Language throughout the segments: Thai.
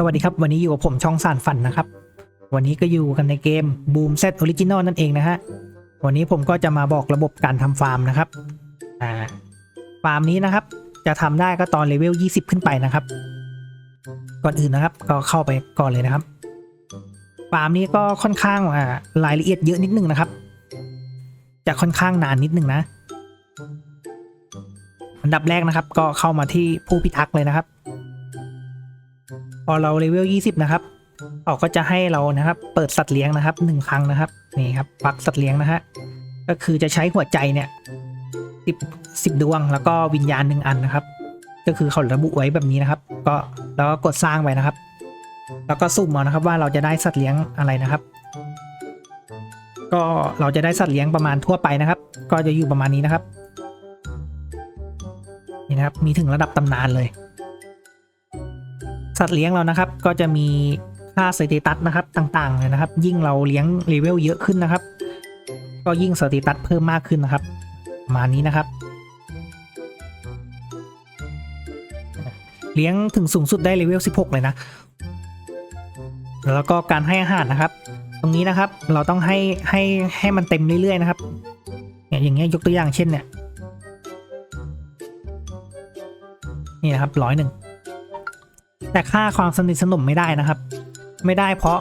สวัสดีครับ วันนี้อยู่กับผมช่องสานฝันนะครับ วันนี้ก็อยู่กันในเกม Boom Set Original นั่นเองนะฮะ วันนี้ผมก็จะมาบอกระบบการทำฟาร์มนะครับ อ่า ฟาร์มนี้นะครับ จะทำได้ก็ตอนเลเวล 20 ขึ้นไปนะครับ ก่อนอื่นนะครับ ก็เข้าไปก่อนเลยนะครับ ฟาร์มนี้ก็ค่อนข้างอ่ารายละเอียดเยอะนิดนึงนะครับ จะค่อนข้างนานนิดนึงนะ อันดับแรกนะครับ ก็เข้ามาที่ผู้พิทักษ์เลยนะครับ พอเราเลเวล 20 นะครับเขาก็จะให้เรานะครับ เปิดสัตว์เลี้ยงนะครับหนึ่งครั้งนะครับนี่ครับปักสัตว์เลี้ยงนะฮะก็คือจะใช้หัวใจเนี่ยสิบสิบดวงแล้วก็วิญญาณหนึ่งอันนะครับ ก็คือเขาระบุไว้แบบนี้นะครับ ก็แล้วก็กดสร้างไว้นะครับ แล้วก็สุ่มเอานะครับว่าเราจะได้สัตว์เลี้ยงอะไรนะครับ ก็เราจะได้สัตว์เลี้ยงประมาณทั่วไปนะครับ ก็จะอยู่ประมาณนี้นะครับนี่นะครับมีถึงระดับตำนานเลย สัตว์เลี้ยงเรานะครับก็จะมีค่าสเตตัสนะครับต่างๆเลยนะครับ ยิ่งเราเลี้ยงเลเวลเยอะขึ้นนะครับ ก็ยิ่งสเตตัสเพิ่มมากขึ้นนะครับ มานี้นะครับ เลี้ยงถึงสูงสุดได้เลเวล 16 เลยนะ แล้วก็การให้อาหารนะครับ ตรงนี้นะครับเราต้องให้ให้ให้มันเต็มเรื่อยๆนะครับเนี่ยอย่างเงี้ยยกตัวอย่างเช่นเนี่ยนี่นะครับร้อยหนึ่ง แต่ค่าความสนิทสนมไม่ได้นะครับ ไม่ได้เพราะ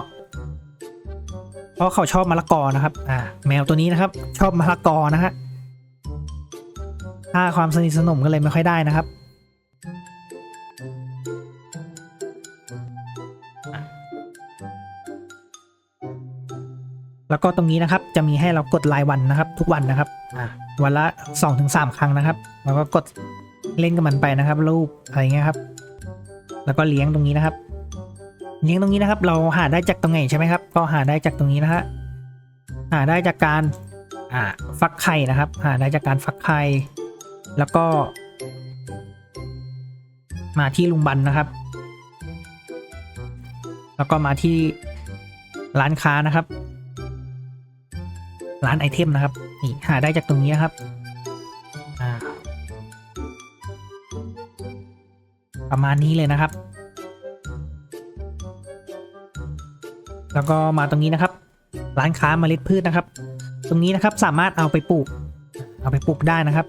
เพราะเขาชอบมะละกอนะครับ อ่า แมวตัวนี้นะครับ ชอบมะละกอนะฮะค่าความสนิทสนมก็เลยไม่ค่อยได้นะครับอะแล้วก็ตรงนี้นะครับจะมีให้เรากดรายวันนะครับ ทุกวันนะครับอ่าวันละสองถึงสามครั้งนะครับ แล้วก็กดเล่นกับมันไปนะครับ รูปอะไรเงี้ยครับ แล้วก็เลี้ยงตรงนี้นะครับ เลี้ยงตรงนี้นะครับ เราหาได้จากตรงไหนใช่ไหมครับ ก็หาได้จากตรงนี้นะฮะหาได้จากการอ่าฟักไข่นะครับ หาได้จากการฟักไข่แล้วก็ มาที่ลุงบันนะครับ แล้วก็มาที่ร้านค้านะครับ ร้านไอเทมนะครับนี่หาได้จากตรงนี้นะครับ ประมาณนี้เลยนะครับ แล้วก็มาตรงนี้นะครับ ร้านค้าเมล็ดพืชนะครับ ตรงนี้นะครับสามารถเอาไปปลูก เอาไปปลูกได้นะครับ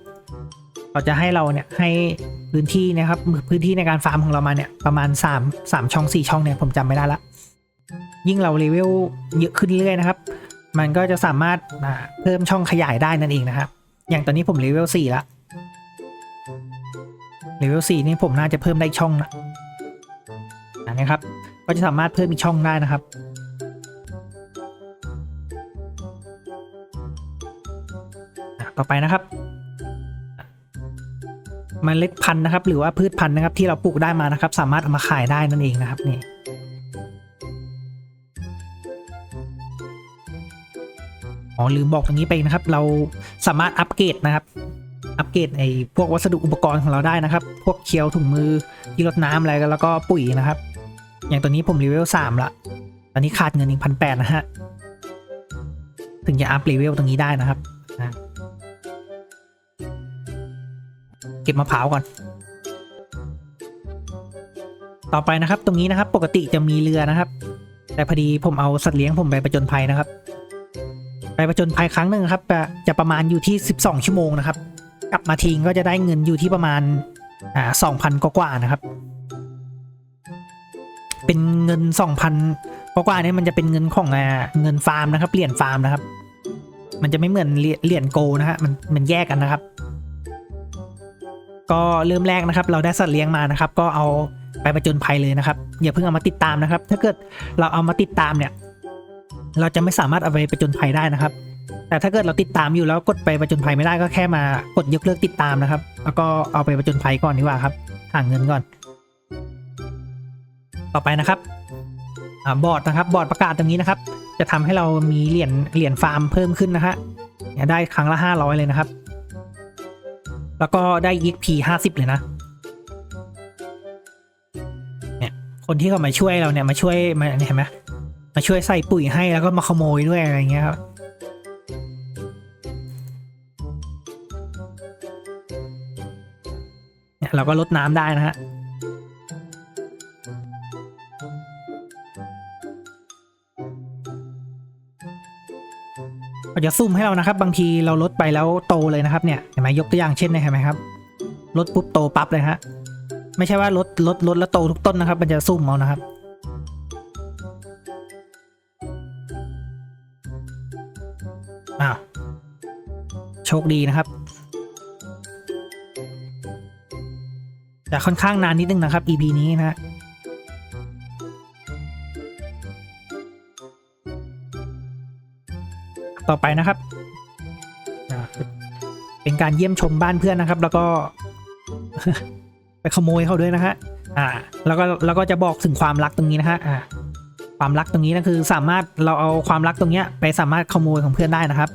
เราจะให้เราเนี่ยให้พื้นที่นะครับพื้นที่ในการฟาร์มของเรามาเนี่ยประมาณ 3 3 ช่อง 4 ช่องเนี่ยผมจำไม่ได้ละยิ่งเราเลเวลเยอะขึ้นเรื่อยๆนะครับ มันก็จะสามารถเพิ่มช่องขยายได้นั่นเองนะครับ อย่างตอนนี้ผมเลเวล4ละ เลเวล4นี่ผมน่าจะเพิ่มได้อีกช่องนะนะครับ ก็จะสามารถเพิ่มอีกช่องได้นะครับ ต่อไปนะครับมเมล็ดพันธุ์นะครับ หรือว่าพืชพันธุ์นะครับที่เราปลูกได้มานะครับ สามารถเอามาขายได้นั่นเองนะครับนี่อ๋อลืมบอกตรงนี้ไปนะครับ เราสามารถอัปเกรดนะครับ อัปเกรดไอ้พวกวัสดุอุปกรณ์ของเราได้นะครับ พวกเคียวถุงมือที่รดน้ำอะไรกันแล้วก็ปุ๋ยนะครับ อย่างตัวนี้ผมเลเวลสามละตอนนี้ขาดเงินอีกพันแปดนะฮะถึงจะอัพเลเวลตรงนี้ได้นะครับนะเก็บมะพร้าวก่อน ต่อไปนะครับตรงนี้นะครับปกติจะมีเรือนะครับ แต่พอดีผมเอาสัตว์เลี้ยงผมไปประจนภัยนะครับ ไปประจนภัยครั้งหนึ่งครับจะจะประมาณอยู่ที่ 12 ชั่วโมงนะครับ กลับมาทิ้งก็จะได้เงินอยู่ที่ประมาณอ่าสองพันกว่าๆนะครับ เป็นเงินสองพันกว่าๆเนี่ยมันจะเป็นเงินของอ่าเงินฟาร์มนะครับเหรียญฟาร์มนะครับ มันจะไม่เหมือนเรียญเหรียญโกนะฮะมันมันแยกกันนะครับ ก็เริ่มแรกนะครับ เราได้สัตว์เลี้ยงมานะครับ ก็เอาไปประจนภัยเลยนะครับอย่าเพิ่งเอามาติดตามนะครับ ถ้าเกิดเราเอามาติดตามเนี่ย เราจะไม่สามารถเอาไปประจนภัยได้นะครับ แต่ถ้าเกิดเราติดตามอยู่แล้วกดไปประจนภัยไม่ได้ก็แค่มากดยกเลิกติดตามนะครับ แล้วก็เอาไปประจนภัยก่อนดีกว่าครับหาเงินก่อน ต่อไปนะครับอบอร์ดนะครับบอร์ดประกาศตรงนี้นะครับ จะทำให้เรามีเหรียญเหรียญฟาร์มเพิ่มขึ้นนะฮะเนี่ยได้ครั้งละห้าร้อยเลยนะครับ แล้วก็ได้ EXP ห้าสิบเลยนะเนี่ยคนที่เขามาช่วยเราเนี่ยมาช่วยมาเนี่ยเห็นไหมมาช่วยใส่ปุ๋ยให้แล้วก็มาขโมยด้วยอะไรเงี้ยครับ เราก็ลดน้ำได้นะฮะาจะซุ่มให้เรานะครับ บางทีเราลดไปแล้วโตเลยนะครับเนี่ยเห็นไหมยกตัวอย่างเช่นเนี่เห็นไหมครับลดปุ๊บโตปั๊บเลยฮะไม่ใช่ว่าลดลดลดแล้วโตทุกต้นนะครับ มันจะซุ่มเอานะครับ อ่าโชคดีนะครับ แต่ค่อนข้างนานนิดนึงนะครับ EP นี้นะต่อไปนะครับ เป็นการเยี่ยมชมบ้านเพื่อนนะครับ แล้วก็ ไปขโมยเขาด้วยนะฮะ อ่า แล้วก็แล้วก็จะบอกถึงความรักตรงนี้นะฮะ อ่า ความรักตรงนี้นะคือ สามารถเราเอาความรักตรงเนี้ยไปสามารถขโมยของเพื่อนได้นะครับ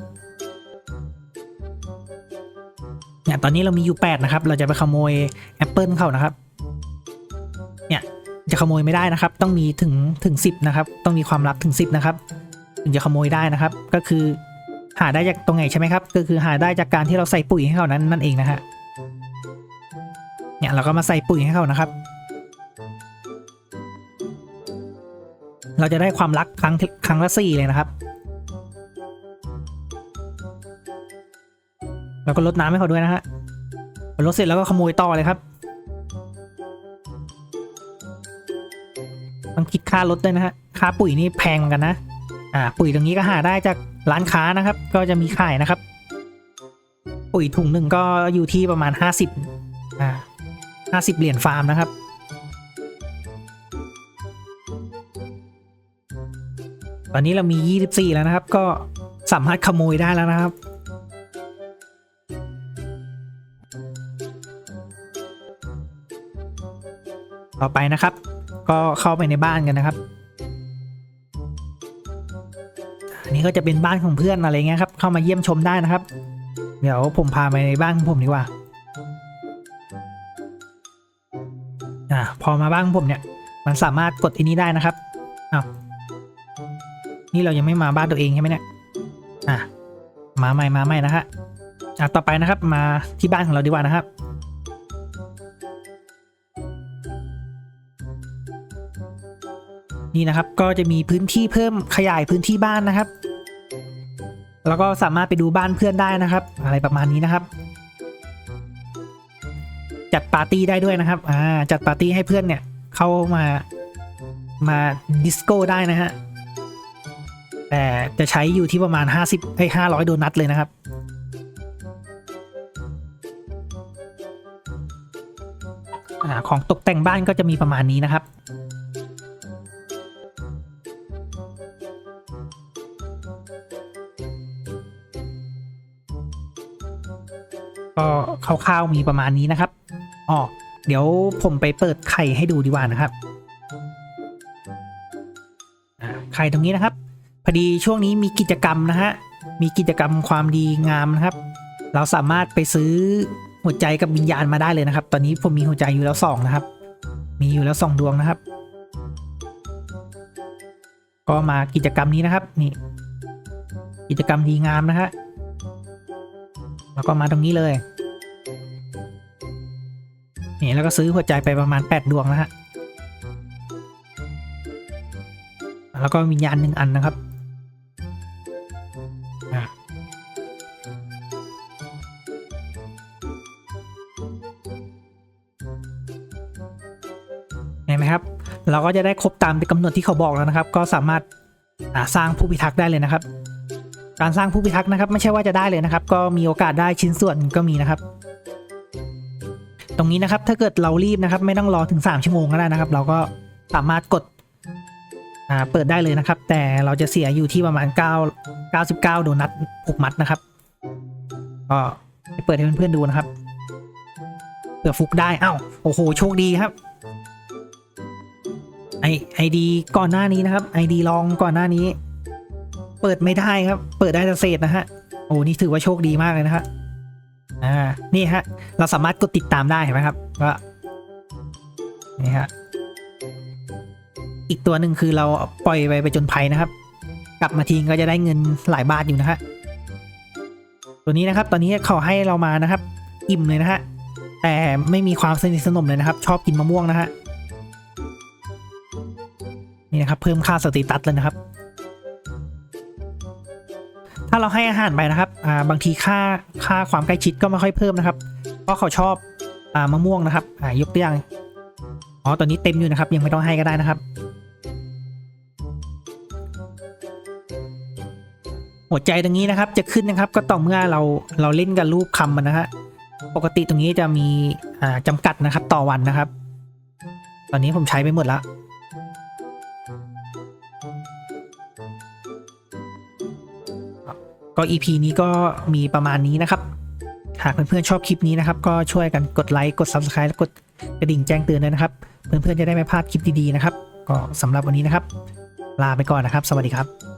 เนี่ยตอนนี้เรามีอยู่แปดนะครับ เราจะไปขโมยแอปเปิลเขานะครับ เนี่ยจะขโมยไม่ได้นะครับ ต้องมีถึงถึงสิบนะครับ ต้องมีความลับถึงสิบนะครับ ถึงจะขโมยได้นะครับ ก็คือหาได้จากตรงไหนใช่ไหมครับ ก็คือหาได้จากการที่เราใส่ปุ๋ยให้เขานั้นนั่นเองนะฮะ เนี่ยเราก็มาใส่ปุ๋ยให้เขานะครับ เราจะได้ความรักครั้งครั้งละสี่เลยนะครับ แล้วก็ลดน้ำให้เขาด้วยนะฮะลดเสร็จแล้วก็ขโมยต่อเลยครับต้องคิดค่ารถด้วยนะฮะค่าปุ๋ยนี่แพงเหมือนกันนะอ่าปุ๋ยตรงนี้ก็หาได้จากร้านค้านะครับ ก็จะมีขายนะครับ ปุ๋ยถุงหนึ่งก็อยู่ที่ประมาณห้าสิบอ่าห้าสิบเหรียญฟาร์มนะครับตอนนี้เรามียี่สิบสี่แล้วนะครับ ก็สามารถขโมยได้แล้วนะครับ ต่อไปนะครับ ก็เข้าไปในบ้านกันนะครับอันนี้ก็จะเป็นบ้านของเพื่อนอะไรเงี้ยครับ เข้ามาเยี่ยมชมได้นะครับ เดี๋ยวผมพาไปในบ้านของผมดีกว่าอ่าพอมาบ้านของผมเนี่ย มันสามารถกดอันนี้ได้นะครับอ้าวนี่เรายังไม่มาบ้านตัวเองใช่ไหมเนี่ยอะมาใหม่มาใหม่นะฮะอะต่อไปนะครับ มาที่บ้านของเราดีกว่านะครับ นี่นะครับ ก็จะมีพื้นที่เพิ่มขยายพื้นที่บ้านนะครับ แล้วก็สามารถไปดูบ้านเพื่อนได้นะครับ อะไรประมาณนี้นะครับ จัดปาร์ตี้ได้ด้วยนะครับอ่าจัดปาร์ตี้ให้เพื่อนเนี่ยเข้ามามาดิสโก้ได้นะฮะแต่จะใช้อยู่ที่ประมาณ 50ไอ้500 โดนัทเลยนะครับอของตกแต่งบ้านก็จะมีประมาณนี้นะครับ ก็คร่าวๆมีประมาณนี้นะครับอ๋อเดี๋ยวผมไปเปิดไข่ให้ดูดีกว่านะครับไข่ตรงนี้นะครับ พอดีช่วงนี้มีกิจกรรมนะฮะ มีกิจกรรมความดีงามนะครับ เราสามารถไปซื้อหัวใจกับวิญญาณมาได้เลยนะครับ ตอนนี้ผมมีหัวใจอยู่แล้วสองนะครับ มีอยู่แล้วสองดวงนะครับ ก็มากิจกรรมนี้นะครับ นี่ กิจกรรมดีงามนะฮะ แล้วก็มาตรงนี้เลย นี่แล้วก็ซื้อหัวใจไปประมาณ 8 ดวงนะฮะ แล้วก็วิญญาณหนึ่งอันนะครับเห็นไหมครับ เราก็จะได้ครบตามกำหนดที่เขาบอกแล้วนะครับ ก็สามารถสร้างผู้พิทักษ์ได้เลยนะครับ การสร้างผู้พิทักษ์นะครับ ไม่ใช่ว่าจะได้เลยนะครับ ก็มีโอกาสได้ชิ้นส่วนก็มีนะครับ ตรงนี้นะครับถ้าเกิดเรารีบนะครับ ไม่ต้องรอถึง 3 ชั่วโมงก็ได้นะครับ เราก็สามารถกดอ่าเปิดได้เลยนะครับ แต่เราจะเสียอยู่ที่ประมาณ 9 99 โดนัท6มัดนะครับก็ไปเปิดให้เพื่อนๆดูนะครับเผื่อฟุกได้อ้าวโอ้โหโชคดีครับไอไอดีก่อนหน้านี้นะครับไอดีลองก่อนหน้านี้ เปิดไม่ได้ครับ เปิดได้แต่เศษนะฮะ โอ้นี่ถือว่าโชคดีมากเลยนะฮะ อ่า นี่ฮะ เราสามารถกดติดตามได้เห็นไหมครับว่านี่ฮะ อีกตัวหนึ่งคือเราปล่อยไปไปจนภัยนะครับ กลับมาทิ้งก็จะได้เงินหลายบาทอยู่นะฮะ ตัวนี้นะครับ ตอนนี้เขาให้เรามานะครับ อิ่มเลยนะฮะ แต่ไม่มีความสนิทสนมเลยนะครับ ชอบกินมะม่วงนะฮะ นี่นะครับ เพิ่มค่าสเตตัสเลยนะครับ ถ้าเราให้อาหารไปนะครับอ่าบางทีค่าค่าความใกล้ชิดก็ไม่ค่อยเพิ่มนะครับ เพราะเขาชอบอ่ามะม่วงนะครับอ่ายกตัวอย่างอ๋อตอนนี้เต็มอยู่นะครับ ยังไม่ต้องให้ก็ได้นะครับ หัวใจตรงนี้นะครับจะขึ้นนะครับก็ต่อเมื่อเราเราเล่นกับรูปคำมันนะฮะปกติตรงนี้จะมีอ่าจำกัดนะครับต่อวันนะครับ ตอนนี้ผมใช้ไปหมดแล้ว ก็ EP นี้ก็มีประมาณนี้นะครับ หากเพื่อนๆชอบคลิปนี้นะครับ ก็ช่วยกันกดไลค์กด Subscribe และกดกระดิ่งแจ้งเตือนด้วยนะครับ เพื่อนๆจะได้ไม่พลาดคลิปดีๆนะครับ ก็สำหรับวันนี้นะครับ ลาไปก่อนนะครับ สวัสดีครับ